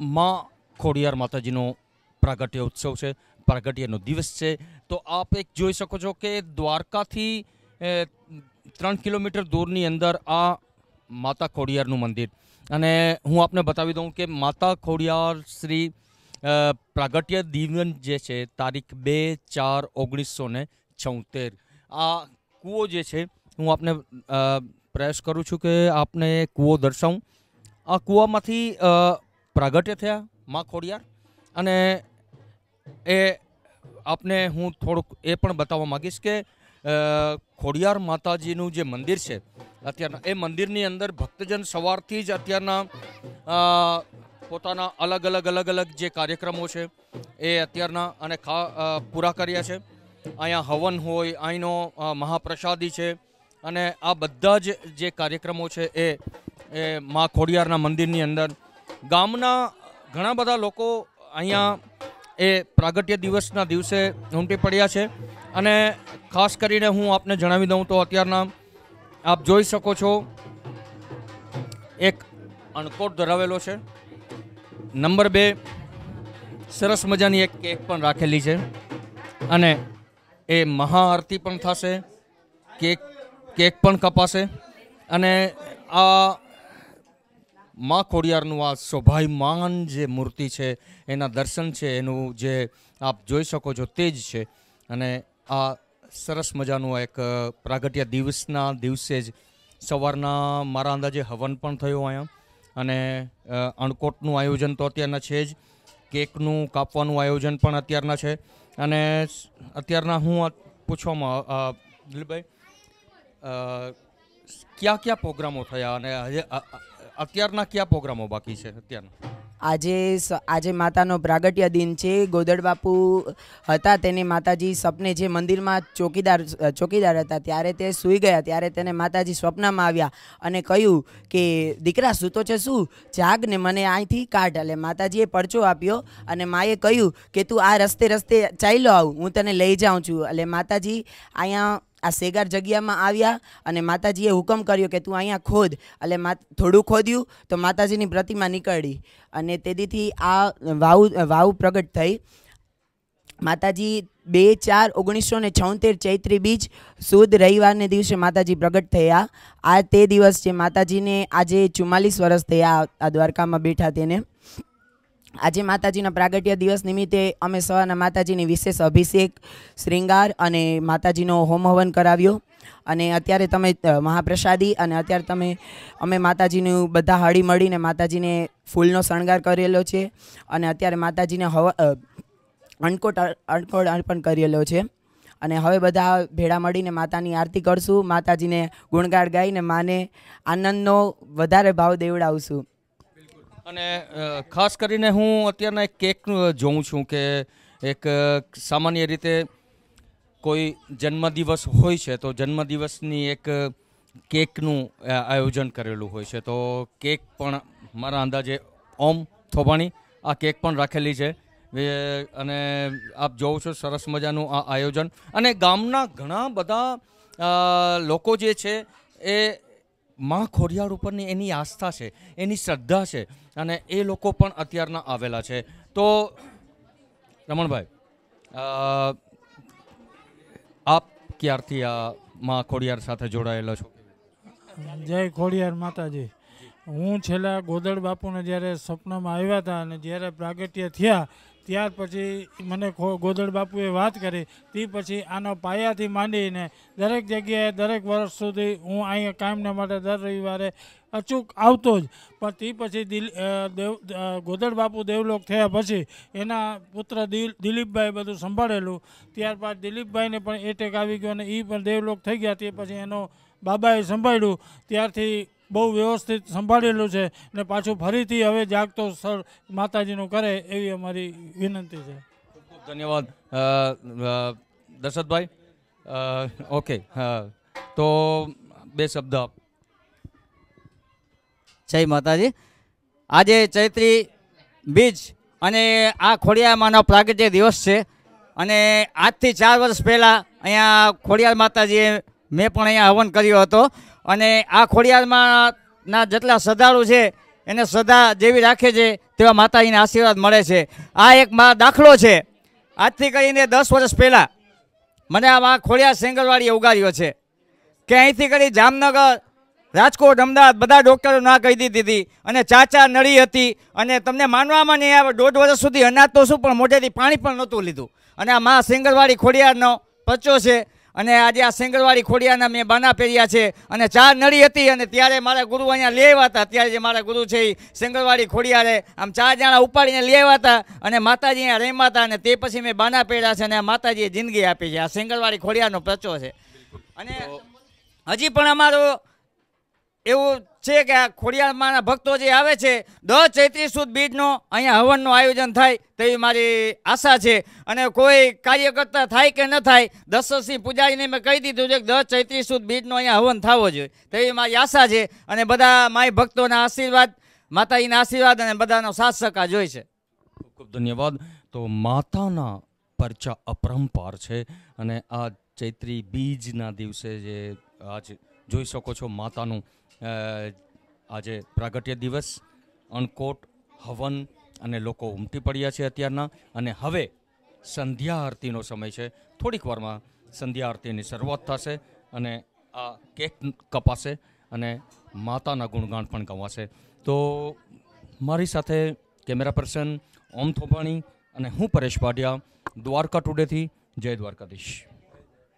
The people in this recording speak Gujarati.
માં ખોડિયાર માતાજીનો પ્રાગટ્ય ઉત્સવ છે, પ્રાગટ્યનો દિવસ છે. તો આપ એક જોઈ શકો છો કે દ્વારકાથી ત્રણ કિલોમીટર દૂરની અંદર આ માતા ખોડિયારનું મંદિર. અને હું આપને બતાવી દઉં કે માતા ખોડિયાર શ્રી પ્રાગટ્ય દિવન જે છે, તારીખ બે ચાર ઓગણીસો ને છોતેર. આ કૂવો જે છે, હું આપને પ્રયાસ કરું છું કે આપને કૂવો દર્શાવું. આ કૂવામાંથી પ્રાગટ્ય થયા માં ખોડિયાર. અને એ આપને હું થોડુંક એ પણ બતાવવા માગીશ કે ખોડિયાર માતાજીનું જે મંદિર છે, અત્યારના, એ મંદિરની અંદર ભક્તજન સવારથી જ અત્યારના પોતાના અલગ અલગ અલગ અલગ જે કાર્યક્રમો છે, એ અત્યારના અને ખા પૂરા કર્યા છે. અહીંયા હવન હોય અહીંનો મહાપ્રસાદી છે, અને આ બધા જ જે કાર્યક્રમો છે એ મા ખોડિયારના મંદિરની અંદર ગામના ઘણા બધા લોકો અહીંયા એ પ્રાગટ્ય દિવસના દિવસે ઉમટી પડ્યા છે. અને ખાસ કરીને હું આપને જણાવી દઉં તો અત્યારના આપ જોઈ શકો છો, એક અણકોટ ધરાવેલો છે. નંબર બે, સરસ મજાની એક કેક પણ રાખેલી છે. અને એ મહાઆરતી પણ થશે, કેક કેક પણ કપાશે. અને આ મા ખોડિયારનું આ શોભાયમાન જે મૂર્તિ છે, એના દર્શન છે, એનું જે આપ જોઈ શકો છો તે જ છે. અને આ સરસ મજાનું એક પ્રાગટ્ય દિવસના દિવસે જ સવારના મારા અંદાજે હવન પણ થયું અહીંયા અને અણકોટનું આયોજન તો અત્યારના છે જ. કેકનું કાપવાનું આયોજન પણ અત્યારના છે. અને અત્યારના હું પૂછવામાં દિલભાઈ કયા કયા પ્રોગ્રામો થયા? અને અત્યારના કયા પ્રોગ્રામો બાકી છે અત્યારના? આજે આજે માતાનો પ્રાગટ્ય દિન છે. ગોદડ બાપુ હતા, તેને માતાજી સપને જે મંદિરમાં ચોકીદાર ચોકીદાર હતા, ત્યારે તે સૂઈ ગયા, ત્યારે તેને માતાજી સ્વપ્નમાં આવ્યા અને કહ્યું કે, દીકરા, સૂતો છે શું? જાગ ને મને અહીંથી કાઢ. એટલે માતાજીએ પરચો આપ્યો અને માએ કહ્યું કે, તું આ રસ્તે રસ્તે ચાલ્યો આવ, હું તને લઈ જાઉં છું. એટલે માતાજી અહીંયા આ સેગાર જગ્યામાં આવ્યા અને માતાજીએ હુકમ કર્યો કે તું અહીંયા ખોદ. એટલે થોડું ખોદ્યું તો માતાજીની પ્રતિમા નીકળી. અને તેથી આ વાવ વાવ પ્રગટ થઈ. માતાજી બે ચાર ઓગણીસો ને છોતેર ચૈત્રી બીજ સુદ રવિવારને દિવસે માતાજી પ્રગટ થયા. આ તે દિવસ છે માતાજીને આજે ચુમ્માલીસ વર્ષ થયા આ દ્વારકામાં બેઠા તેને. આજે માતાજીના પ્રાગટ્ય દિવસ નિમિત્તે અમે સવારના માતાજીની વિશેષ અભિષેક શ્રૃંગાર અને માતાજીનો હોમ હવન કરાવ્યો. અને અત્યારે તમે મહાપ્રસાદી અને અત્યારે તમે, અમે માતાજીનું બધા હળી મળીને માતાજીને ફૂલનો શણગાર કરેલો છે. અને અત્યારે માતાજીને હવ અણકોટ અણકોટ અર્પણ કરેલો છે. અને હવે બધા ભેળા મળીને માતાની આરતી કરશું. માતાજીને ગુણગાર ગાઈને માને આનંદનો વધારે ભાવ દેવડાવશું. અને ખાસ કરીને હું અત્યારના એક કેક જોઉં છું કે એક સામાન્ય રીતે કોઈ જન્મદિવસ હોય છે તો જન્મદિવસની એક કેકનું આયોજન કરેલું હોય છે. તો કેક પણ મારા અંદાજે ઓમ થોબાણી આ કેક પણ રાખેલી છે. અને આપ જોઉં છો સરસ મજાનું આ આયોજન. અને ગામના ઘણા બધા લોકો જે છે એ માં ખોડિયાર ઉપરની એની આસ્થા છે, એની શ્રદ્ધા છે અને એ લોકો પણ અત્યારના આવેલા છે. તો રમણભાઈ આપ ક્યારથી આ માં ખોડિયાર સાથે જોડાયેલા છો? જય ખોડિયાર માતાજી. હું છેલ્લા ગોદડ બાપુને જ્યારે સપનામાં આવ્યા હતા અને જ્યારે પ્રાગટ્ય થયા ત્યાર પછી મને ગોદડ બાપુએ વાત કરી, તે પછી આનો પાયાથી માંડીને દરેક જગ્યાએ દરેક વર્ષ સુધી હું અહીંયા કાયમને માટે દર રવિવારે અચૂક આવતો જ, પણ તે પછી દિલ દેવ ગોધડ બાપુ દેવલોક થયા પછી એના પુત્ર દિલ દિલીપભાઈ બધું સંભાળેલું. ત્યારબાદ દિલીપભાઈને પણ એટેક આવી ગયો અને એ પણ દેવલોક થઈ ગયા, તે પછી એનો બાબાએ સંભાળ્યું. ત્યારથી બહુ વ્યવસ્થિત સંભાળેલું છે ને પાછું ફરીથી હવે જાગતો સ્થળ માતાજીનું કરે એવી અમારી વિનંતી છે. ખૂબ ખૂબ ધન્યવાદ દશરથભાઈ. ઓકે હા. તો બે શબ્દ આપ. જય માતાજી. આજે ચૈત્રી બીજ અને આ ખોડિયામાંનો પ્રાગટ્ય દિવસ છે અને આજથી ચાર વર્ષ પહેલાં અહીંયા ખોડિયાર માતાજીએ મેં પણ અહીંયા હવન કર્યો હતો. અને આ ખોડિયારમાં ના જેટલા શ્રદ્ધાળુ છે, એને શ્રદ્ધા જેવી રાખે છે, તેવા માતાજીના આશીર્વાદ મળે છે. આ એક મા દાખલો છે. આજથી કરીને દસ વર્ષ પહેલાં મને આ મા ખોડિયા સેંગલવાડીએ ઉગાડ્યો છે. કે અહીંથી કરી જામનગર, રાજકોટ, અમદાવાદ બધા ડૉક્ટરો ના કહી દીધી હતી. અને ચાચા નળી હતી. અને તમને માનવામાં નહીં આવે, દોઢ વર્ષ સુધી અનાજ તો શું, પણ મોઢેથી પાણી પણ નહોતું લીધું. અને આ મા સેંગલવાડી ખોડિયારનો પચ્ચો છે. અને આજે આ સેંગલવાડી ખોડિયાના મેં બાના પહેર્યા છે. અને ચાર નળી હતી અને ત્યારે મારા ગુરુ અહીંયા લઈ આવ્યા હતા ત્યારે જે મારા ગુરુ છે એ સેંગલવાડી ખોડિયારે આમ ચાર જણા ઉપાડીને લઈ આવ્યા હતા અને માતાજી અહીંયા રહેમા હતા અને તે પછી મેં બાના પહેર્યા છે અને આ માતાજીએ જિંદગી આપી છે. આ સેંગલવાડી ખોડિયાનો પ્રચો છે. અને હજી પણ અમારો એવું છે કે આ ખોડિયારમાંના ભક્તો જે આવે છે દસ ચૈત્રી સુદ બીજનો, અહીંયા હવનનું આયોજન થાય તેવી મારી આશા છે. અને કોઈ કાર્યકર્તા થાય કે ન થાય, દશરથસિંહ પૂજારીને મેં કહી દીધું છે કે દસ ચૈત્રી સુદ બીજનો અહીંયા હવન થવો જોઈએ. તેવી મારી આશા છે અને બધા માય ભક્તોના આશીર્વાદ, માતાજીના આશીર્વાદ અને બધાનો સાથ સહકાર જોઈ છે. ખૂબ ખૂબ ધન્યવાદ. તો માતાના પરચા અપરંપાર છે અને આ ચૈત્રી બીજના દિવસે જે આજ જોઈ શકો છો માતાનું આજે પ્રાગટ્ય દિવસ, અણકોટ, હવન અને લોકો ઉમટી પડ્યા છે અત્યારના અને હવે સંધ્યા આરતીનો સમય છે. થોડીક વારમાં સંધ્યા આરતીની શરૂઆત થશે અને આ કેક કપાશે અને માતાના ગુણગાન પણ ગવાશે. તો મારી સાથે કેમેરા પર્સન ઓમ થોપાણી અને હું પરેશ પાટિયા દ્વારકા ટુડેથી જય દ્વારકાધીશ.